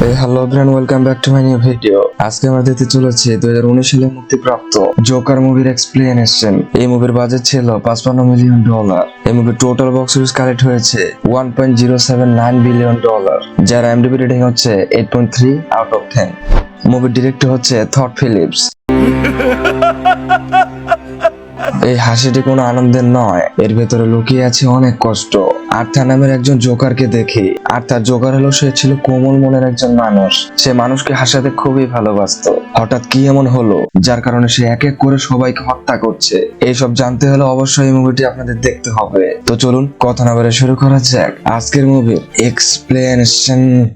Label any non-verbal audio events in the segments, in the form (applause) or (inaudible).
Hello friend welcome back to my new video আজকে আমরা দেখতে চলেছি দুই হাজার উনিশ সালে মুক্তিপ্রাপ্ত জোকার মুভির এক্সপ্লেনেশন এই মুভির বাজেট ছিল পাঁচপান্ন মিলিয়ন ডলার এই মুভির টোটাল বক্স অফিস কালেক্ট হয়েছে one point zero seven nine billion dollar যার এমডিবি রেটিং হচ্ছে eight point three out of ten মুভির ডিরেক্টর হচ্ছে থট ফিলিপস (laughs) এই হাসিটি কোনো আনন্দের নয়। এর ভেতরে লুকিয়ে আছে অনেক কষ্ট। আর্থার নামের একজন জোকারকে দেখি। আর তার জোকার হলো সে ছিল কোমল মনের একজন মানুষ। সে মানুষকে হাসাতে খুবই ভালোবাসতো। হঠাৎ কি এমন হলো? যার কারণে সে এক এক করে সবাইকে হত্যা করছে। এইসব জানতে হলে অবশ্যই এই মুভিটি আপনাদের দেখতে হবে। তো চলুন, কথা না বলে শুরু করা যাক। আজকের মুভির এক্সপ্লেনেশন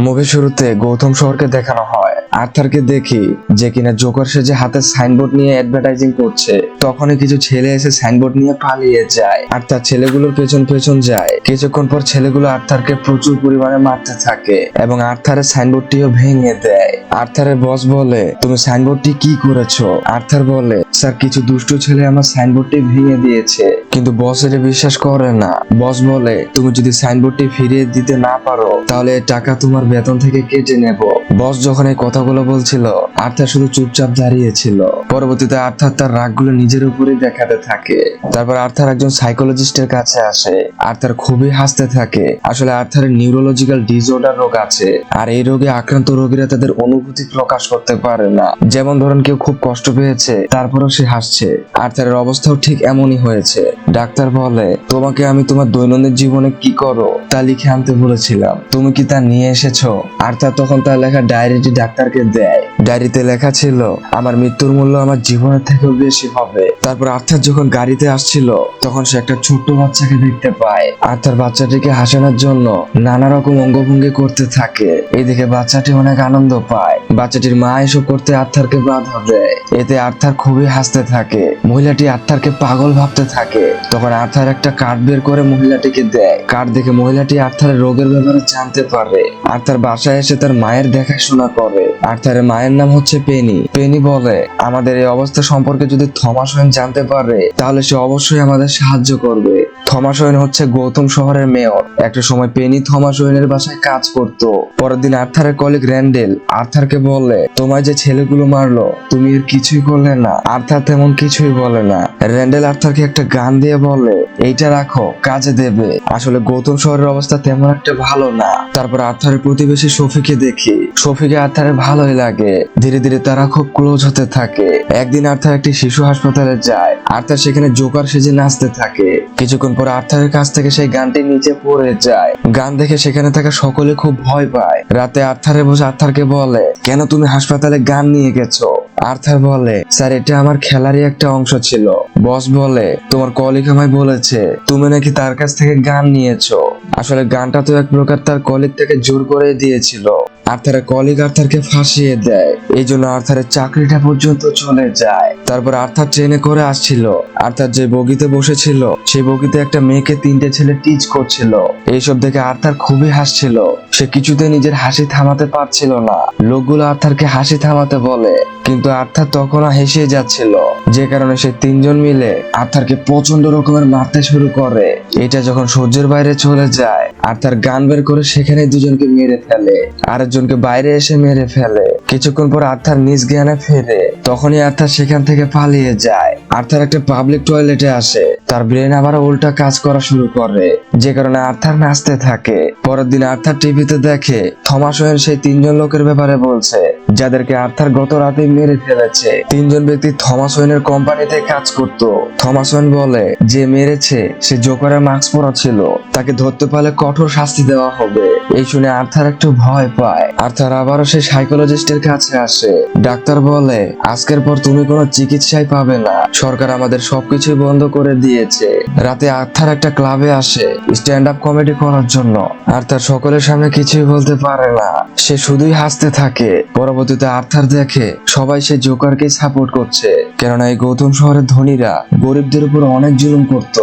মুভির শুরুতে গৌতম শহরকে দেখানো হয়। আর্থারকে দেখি যে কিনা জোকার সেজে হাতে সাইনবোর্ড নিয়ে অ্যাডভার্টাইজিং করছে। তখনই কিছু ছেলে এসে সাইনবোর্ড নিয়ে পালিয়ে যায় আর তার ছেলেগুলোর পেছন পেছন যায়। কিছুক্ষণ পর ছেলেগুলো আর্থারকে প্রচুর পরিমাণে মারতে থাকে এবং আর্থারের সাইনবোর্ডটিও ভেঙে দেয়। আর্থারের বস বলে, তুমি সাইনবোর্ডটি কি করেছ? আর্থার বলে, স্যার, কিছু দুষ্টু ছেলে আমার সাইনবোর্ডটি ভেঙে দিয়েছে, কিন্তু বস এটা বিশ্বাস করে না। বস বলে, তুমি যদি সাইনবোর্ডটি ফিরিয়ে দিতে না পারো, তাহলে টাকা তোমার বেতন থেকে কেটে নেব। বস যখন এই কথাগুলো বলছিল। আর্থার শুধু চুপচাপ দাঁড়িয়েছিল। পরবর্তীতে আর্থার তার রাগগুলো নিজের উপরে দেখাতে থাকে। তারপর আর্থার একজন সাইকোলজিস্টের কাছে আসে। আর্থার খুবই হাসতে থাকে। আসলে আর্থারের নিউরোলজিক্যাল ডিসঅর্ডার রোগ আছে। আর এই রোগে আক্রান্ত রোগীরা তাদের অনুভূতি প্রকাশ করতে পারে না। যেমন ধরেন কেউ খুব কষ্ট পেয়েছে, তারপরও সে হাসছে। আর্থারের অবস্থাও ঠিক এমনই হয়েছে। ডাক্তার বলে, তোমাকে আমি তোমার দৈনন্দিন জীবনে কি করো? তা লিখে আনতে বলেছিলাম। তুমি কি তা নিয়ে এসেছ? আর্থার তখন তার লেখা ডায়েরিটি ডাক্তারকে দেয় ডায়েরিতে লেখা ছিল, আমার মৃত্যুর মূল্য আমার জীবনের থেকেও বেশি হবে। তারপর আর্থার যখন গাড়িতে আসছিল, তখন সে একটা ছোট্ট বাচ্চাকে দেখতে পায়। আর্থার বাচ্চাটিকে হাসানোর জন্য নানা রকম অঙ্গভঙ্গি করতে থাকে। এদিকে বাচ্চাটি অনেক আনন্দ পায়। বাচ্চাটির মা এসব করতে আর্থারকে বাধা দেয়। এতে আর্থার খুবই হাসতে থাকে। মহিলাটি আর্থারকে পাগল ভাবতে থাকে। তখন আর্থার একটা কার্ড বের করে মহিলাটিকে দেয়। কার্ড দেখে মহিলাটি আর্থারের রোগের ব্যাপারে জানতে পারে। আর্থার বাসায় এসে তার মায়ের দেখাশোনা করে। আর্থারের মায়ের নাম হচ্ছে পেনি। পেনি বলে, আমাদের এই অবস্থা সম্পর্কে যদি থমাস জানতে পারে, তাহলে সে অবশ্যই আমাদের সাহায্য করবে। থমাস ওয়েন হচ্ছে গৌতম শহরের মেয়র। একটা সময় পেনি থমাস ওয়েনের বাসায় কাজ করত। পরের দিন আর্থারের কলিগ র্যান্ডেল আর্থারকে বলে তোমায় যে ছেলেগুলো মারলো, তুমি এর কিছুই করলে না। আর্থার তেমন কিছুই বলে না। র্যান্ডেল আর্থারকে একটা গান দিয়ে বলে এইটা রাখো, কাজে দেবে। আসলে গৌতম শহরের অবস্থা তেমন একটা ভালো না। তারপর আর্থারের প্রতিবেশী শফিকে দেখি। শফিকে আর্থারের ভালোই লাগে। ধীরে ধীরে তারা খুব ক্লোজ হতে থাকে। একদিন আর্থার একটি শিশু হাসপাতালে যায়। আর্থার সেখানে জোকার সেজে নাচতে থাকে। কিছুক্ষণ পর আর্থারের কাছ থেকে সেই গানটি নিচে পড়ে যায়। গান দেখে সেখানে থাকা সকলে খুব ভয় পায়। রাতে আর্থারে বসে আর্থারকে বলে, কেন তুমি হাসপাতালে গান নিয়ে গেছো? আর্থার বলে, স্যার, এটা আমার খেলারই একটা অংশ ছিল। বস বলে, তোমার কলিগ আমায় বলেছে, তুমি নাকি তার কাছ থেকে গান নিয়েছো। আসলে গানটা তো এক প্রকার তার কলিগ থেকে জোর করে দিয়েছিল। আর্থারের কলিগ আর্থারকে ফাঁসিয়ে দেয়। এই জন্য আর্থারের চাকরিটা পর্যন্ত চলে যায়। তারপর আর্থার ট্রেনে করে আসছিল। আর্থার যে বগিতে বসেছিল, সেই বগিতে একটা মেয়েকে তিনটে ছেলে টিচ করছিল। এইসব দেখে আর্থার খুবই হাসছিল। সে কিছুতে নিজের হাসি থামাতে পারছিল না। লোকগুলো আর্থারকে হাসি থামাতে বলে, কিন্তু আর্থার তখনও হেসে যাচ্ছিল। যে কারণে সে তিনজন মিলে আর্থারকে প্রচণ্ড রকমের মারতে শুরু করে। এটা যখন সূর্যের বাইরে চলে যায়, আর্থার গান বের করে সেখানে দুজনকে মেরে ফেলে। আরেকজনকে বাইরে এসে মেরে ফেলে। কিছুক্ষণ পর আর্থার নিজ জ্ঞানে ফেরে। তখনই আর্থার সেখান থেকে পালিয়ে যায়। আর্থার একটা পাবলিক টয়লেটে আসে। তার ব্রেন আবার উল্টা কাজ করা শুরু করে। যে কারণে আর্থার নাচতে থাকে। পরের দিন আর্থার টিভিতে দেখে থমাস সেই তিনজন লোকের ব্যাপারে বলছে যাদেরকে আর্থার গত রাতে মেরে ফেলেছে। তিনজন ব্যক্তি থমাস ওয়েনের কোম্পানিতে কাজ করত। থমাস ওয়েন বলে, যে মেরেছে, সে জোকারের মাস্ক পরা ছিল। তাকে ধরতে পারলে কঠোর শাস্তি দেওয়া হবে। এই শুনে আর্থার একটু ভয় পায়। আর্থার আবারও সে সাইকোলজিস্টের কাছে আসে। ডাক্তার বলে, আজকের পর তুমি কোনো চিকিৎসাই পাবে না। সরকার আমাদের সবকিছুই বন্ধ করে দিয়েছে। রাতে আর্থার একটা ক্লাবে আসে স্ট্যান্ড আপ কমেডি করার জন্য। আর্থার সকলের সামনে কিছুই বলতে পারে না। সে শুধুই হাসতে থাকে। পরবর্তীতে আর্থার দেখে সবাই সে জোকারকে সাপোর্ট করছে। কেননা এই গৌতম শহরের ধনীরা গরিবদের উপর অনেক জুলুম করত।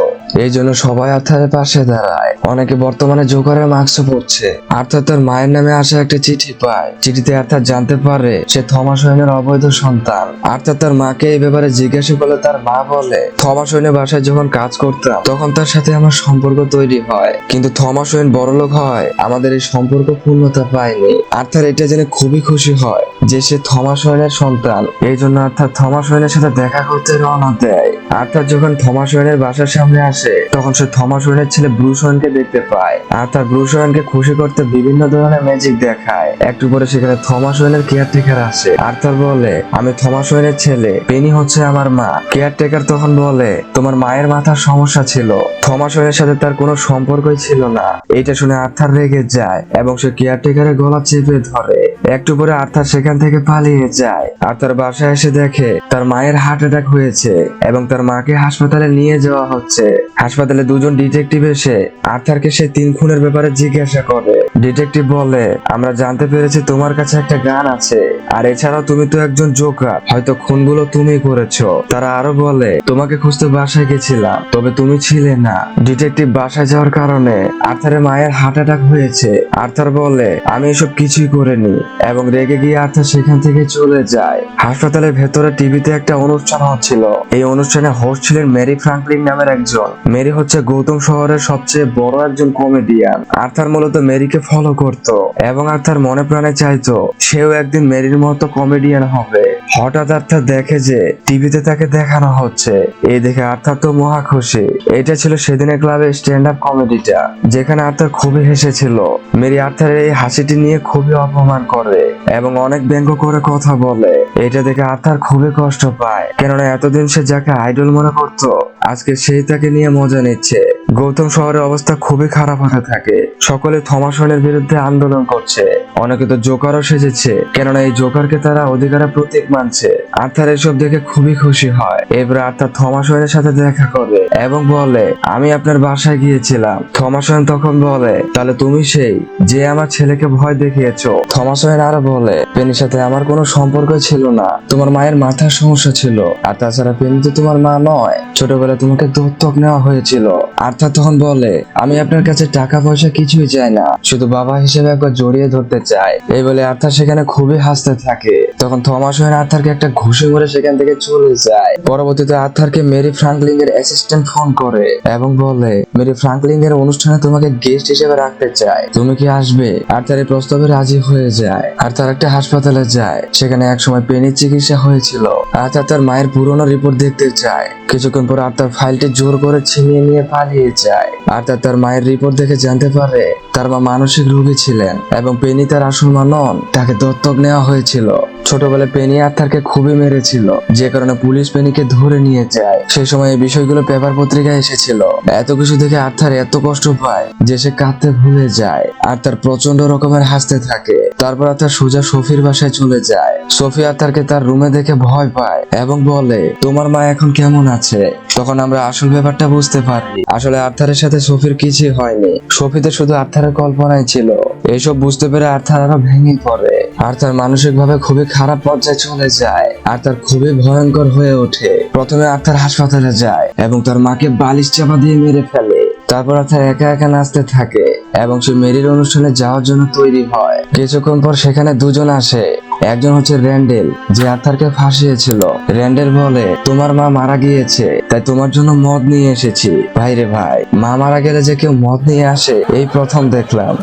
এই জন্য সবাই আর্থারের পাশে দাঁড়ায়। অনেকে বর্তমানে জোকারের মাস্ক পড়ছে। আর্থার তার মায়ের নামে আসা একটা চিঠি পায়। চিঠিতে আর্থার জানতে পারে সে থমাস ওয়েনের অবৈধ সন্তান। আর্থার তার মাকে এই ব্যাপারে জিজ্ঞাসা করলে তার মা বলে, থমাস ওয়েনের বাসায় যখন কাজ করতাম, তখন তার সাথে আমার সম্পর্ক তৈরি হয়। কিন্তু থমাস ওয়েন বড়লোক হয়, আমাদের এই সম্পর্ক পূর্ণতা পায়নি। আর্থার এটা জেনে খুবই খুশি হয়। যে সে থমাস ওয়েনের সন্তান। এই জন্য অর্থাৎ থমাস ওয়েনের সাথে দেখা করতে রওনা দেয়। আর্থার যখন থমাস ওয়েনের বাসার সামনে আসে, তখন সে থমাস ওয়েনের ছেলে ব্রুস ওয়েনকে দেখতে পায়। আর্থার ব্রুস ওয়েনকে খুশি করতে বিভিন্ন ধরনের ম্যাজিক দেখায়। একটু পরে সেখানে থমাস ওয়েনের কেয়ারটেকার আসে। আর্থার বলে, আমি থমাস ওয়েনের ছেলে, পেনি হচ্ছে আমার মা। কেয়ারটেকার তখন বলে, তোমার মায়ের মাথার সমস্যা ছিল। থমাস ওয়েনের সাথে তার কোনো সম্পর্কই ছিল না। এটা শুনে আর্থার রেগে যায় এবং সে কেয়ারটেকারের গলা চেপে ধরে। একটু পরে আর্থার সেখান থেকে পালিয়ে যায়। আর্থার বাসায় এসে দেখে তার মায়ের হার্ট অ্যাটাক হয়েছে এবং তার মাকে হাসপাতালে নিয়ে যাওয়া হচ্ছে। হাসপাতালে দুজন ডিটেকটিভ এসে আর্থারকে সে তিন খুনের ব্যাপারে জিজ্ঞাসা করে। ডিটেকটিভ বলে, আমরা জানতে পেরেছি তোমার কাছে একটা গান আছে, আর এছাড়াও তুমি তো একজন জোকার হয়তো খুনগুলো তুমি করেছ। তারা আরও বলে, তোমাকে খুঁজতে বাসায় গেছিলাম, তবে তুমি ছিলে না। ডিটেকটিভ বাসায় যাওয়ার কারণে আর্থারের মায়ের হার্ট অ্যাটাক হয়েছে। আর্থার বলে, আমি এসব কিছুই করিনি, এবং রেগে গিয়ে আর্থার সেখান থেকে চলে যায়। হাসপাতালের ভেতরে টিভিতে একটা অনুষ্ঠান হচ্ছিল। এই অনুষ্ঠানে হোস্ট ছিলেন মেরি ফ্রাঙ্কলিন নামের একজন। মেরি হচ্ছে গৌতম শহরের সবচেয়ে বড় একজন কমেডিয়ান আর্থার মূলত মেরিকে ফলো করত এবং আর্থার মনে প্রাণে চাইতো, সেও একদিন মেরির মতো কমেডিয়ান হবে। হঠাৎ আর্থার দেখে যে টিভিতে তাকে দেখানো হচ্ছে। এই দেখে আর্থার তো মহা খুশি। এটা ছিল সেদিনের ক্লাবের স্ট্যান্ড আপ কমেডিটা, যেখানে আর্থার খুবই হেসেছিল। মেরি আর্থারের এই হাসিটি নিয়ে খুবই অপমান করে এবং অনেক ব্যঙ্গ করে কথা বলে। এটা দেখে আর্থার খুবই কষ্ট পায়। কেননা এতদিন সে যাকে আইডল মনে করত, আজকে সেই তাকে নিয়ে মজা নিচ্ছে। গৌতম শহরের অবস্থা খুবই খারাপ হতে থাকে। সকলে থমাস ওয়েনের বিরুদ্ধে আন্দোলন করছে। অনেকে তো জোকারও সেজেছে, কেননা এই জোকারকে তারা অধিকারের প্রতীক মানছে। আর্থার এসব দেখে খুবই খুশি হয়। এবার আর্থার থমাস ওয়েনের সাথে দেখা করে এবং বলে, আমি আপনার বাসায় গিয়েছিলাম। থমাস ওয়েন তখন বলে, তাহলে তুমি সেই যে আমার ছেলেকে ভয় দেখিয়েছো? থমাস ওয়েন আরও বলে, পেনির সাথে আমার কোনো সম্পর্ক ছিল না। তোমার মায়ের মাথার সমস্যা ছিল। আর তাছাড়া পেনি তো তোমার মা নয়। ছোটবেলায় তোমাকে দত্তক নেওয়া হয়েছিল। আর্থার তখন বলে, আমি আপনার কাছে টাকা পয়সা কিছুই চাই না, শুধু বাবা হিসেবে একবার জড়িয়ে ধরতে চাই। এই বলে আর্থার সেখানে খুবই হাসতে থাকে। তখন থমাস ওয়েন আর্থারকে একটা ঘুষি করে সেখান থেকে চলে যায়। পরবর্তীতে আর্থারকে মেরি ফ্রাঙ্কলিং এর অ্যাসিস্ট্যান্ট ফোন করে এবং বলে, মেরি ফ্রাঙ্কলিং এর অনুষ্ঠানে তোমাকে গেস্ট হিসেবে রাখতে চাই। তুমি কি আসবে? আর্থার এই প্রস্তাবে রাজি হয়ে যায়। আর্থার একটা হাসপাতালে যায়, সেখানে একসময় পেনির চিকিৎসা হয়েছিল। আর্থার তার মায়ের পুরনো রিপোর্ট দেখতে চায়। কিছুক্ষণ পর আর্থার ফাইলটি জোর করে ছিনিয়ে নিয়ে পালিয়ে যায়। আর্থার তার মায়ের রিপোর্ট দেখে জানতে পারে, তার মা মানসিক রোগী ছিলেন এবং পেনি তার আসল মা নন তাকে দত্তক নেওয়া হয়েছিল। ছোটবেলায় পেনি আর্থারকে খুবই মেরেছিল, যে কারণে পুলিশ পেনিকে ধরে নিয়ে যায়। সেই সময় এই বিষয়গুলো পেপার পত্রিকায় এসেছিল। এত কিছু দেখে আর্থার এত কষ্ট পায় যে সে কাঁদতে ভুলে যায়, আর তার প্রচণ্ড রকমের হাসতে থাকে। তারপর আর্থার সোজা সফির বাসায় চলে যায়। সফি আর্থারকে তার রুমে দেখে ভয় পায় এবং বলে, তোমার মা এখন কেমন আছে? তখন আমরা আসল ব্যাপারটা বুঝতে পারি। আসলে আর্থারের সাথে সফির কিছুই হয়নি। সফিতে শুধু আর্থারের কল্পনাই ছিল। এইসব বুঝতে পেরে আর্থার আরও ভেঙে পড়ে। আর্থার মানসিক ভাবে খুবই খারাপ পর্যায়ে চলে যায়। আর তার খুবই ভয়ঙ্কর হয়ে ওঠে। প্রথমে আর্থার হাসপাতালে যায় এবং তার মাকে বালিশ চাপা দিয়ে মেরে ফেলে। তারপর আর্থার একা একা নাচতে থাকে এবং সে মেরির অনুষ্ঠানে যাওয়ার জন্য তৈরি হয়। কিছুক্ষণ পর সেখানে দুজন আসে। একজন হচ্ছে র্যান্ডেল, যে আর্থারকে ফাঁসিয়েছিল। র্যান্ডেল বলে, তোমার মা মারা গিয়েছে, তাই তোমার জন্য মদ নিয়ে এসেছি। ভাই রে ভাই, মা মারা গেলে যে কেউ মদ নিয়ে আসে, এই প্রথম দেখলাম।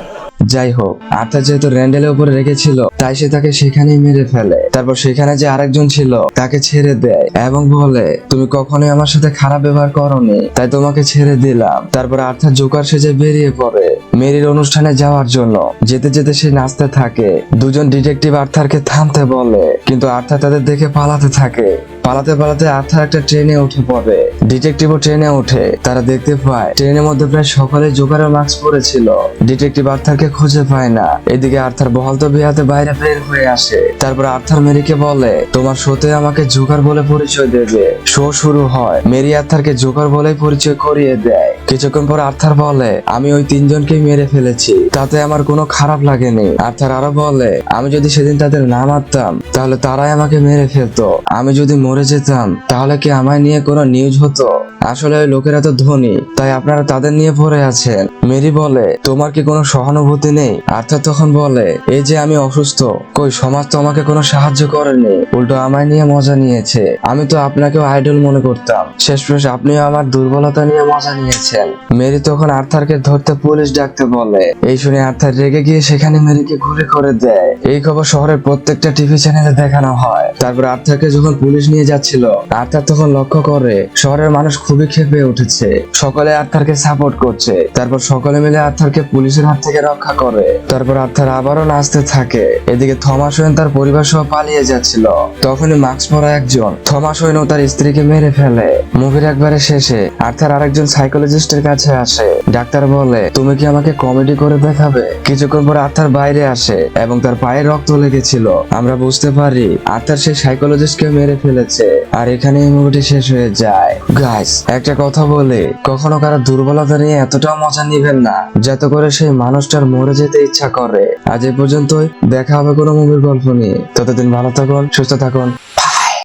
যাই হোক, আর্থার যেহেতু র্যান্ডেলের উপরে রেখেছিল, তাই সে তাকে সেখানেই মেরে ফেলে। তারপর সেখানে যে আরেকজন ছিল, তাকে ছেড়ে দেয় এবং বলে, তুমি কখনোই আমার সাথে খারাপ ব্যবহার করনি, তাই তোমাকে ছেড়ে দিলাম। তারপর আর্থার জোকার সেজে বেরিয়ে পড়ে। মেরির অনুষ্ঠানে যাওয়ার জন্য। যেতে যেতে সে নাচতে থাকে। দুজন ডিটেকটিভ আর্থারকে থামতে বলে, কিন্তু আর্থার তাদের দেখে পালাতে থাকে। পালাতে পালাতে আর্থার একটা ট্রেনে উঠে পড়ে। ডিটেকটিভও ট্রেনে ওঠে। তারা দেখতে পায়, ট্রেনের মধ্যে প্রায় সকলে জোকারের মাস্ক পরেছিল। ডিটেকটিভ আর্থারকে খুঁজে পায় না। এদিকে আর্থার বহল তো বিহাতে বাইরে বের হয়ে আসে। তারপর আর্থার মেরিকে বলে, তোমার শোতে আমাকে জোকার বলে পরিচয় দেবে। শো শুরু হয়। মেরি আর্থারকে জোকার বলে পরিচয় করিয়ে দেয়। কিছুক্ষণ পর আর্থার বলে, আমি ওই তিনজনকে মেরে ফেলেছি। তাতে আমার কোনো খারাপ লাগেনি। আর আর্থার আরও বলে, আমি যদি সেদিন তাদের না মারতাম, তাহলে তারাই আমাকে মেরে ফেলতো। আমি যদি মরে যেতাম, তাহলে কি আমায় নিয়ে কোনো নিউজ হতো? আসলে ওই লোকেরা তো ধনী, তাই আপনারা তাদের নিয়ে পড়ে আছেন। মেরি বলে, তোমার কি কোনো সহানুভূতি নেই? আর্থার তখন বলে, এই যে আমি অসুস্থ, কই সমাজ তো আমাকে কোনো সাহায্য করেনি। উল্টো আমায় নিয়ে মজা নিয়েছে। আমি তো আপনাকেও আইডল মনে করতাম। শেষমেশ আপনিও আমার দুর্বলতা নিয়ে মজা নিয়েছেন। মেরি তখন আর্থারকে ধরতে পুলিশ ডাকতে বলে। এই শুনে আর্থার রেগে গিয়ে সেখানে মেরিকে গুলি করে দেয়। এই খবর শহরের প্রত্যেকটা টিভি চ্যানেলে দেখানো হয়। তারপর আর্থারকে যখন পুলিশ নিয়ে যাচ্ছিল, আর্থার তখন লক্ষ্য করে শহরের মানুষ খুবই ক্ষেপে উঠেছে। সকলে আর্থারকে সাপোর্ট করছে। তারপর সকলে মিলে আর্থারকে পুলিশের হাত থেকে রক্ষা করে। তারপর আর্থার আবারও নাচতে থাকে। এদিকে থমাস ওয়েন তার পরিবার সহ পালিয়ে যাচ্ছিল। তখনই মাস্ক পরা একজন থমাস ওয়েন ও তার স্ত্রীকে মেরে ফেলে। মুভির একবারে শেষে আর্থার আরেকজন সাইকোলজিস্টের কাছে আসে। ডাক্তার বলে, তুমি কি আমাকে কমেডি করে দেখাবে। কিছুক্ষণ পর আর্থার বাইরে আসে এবং তার পায়ে রক্ত লেগেছিল। আমরা বুঝতে পারি আর্থার সেই সাইকোলজিস্টকে মেরে ফেলেছে। আর এখানে এই মুভিটি শেষ হয়ে যায়। গাইস একটা কথা বলে, কখনো কারও দুর্বলতা নিয়ে এতটাও মজা নিবেন না, যাতে করে সেই মানুষটার মরে যেতে ইচ্ছা করে। আজ এই পর্যন্তই, দেখা হবে কোনো মুভির গল্প নিয়ে। ততদিন ভালো থাকুন, সুস্থ থাকুন।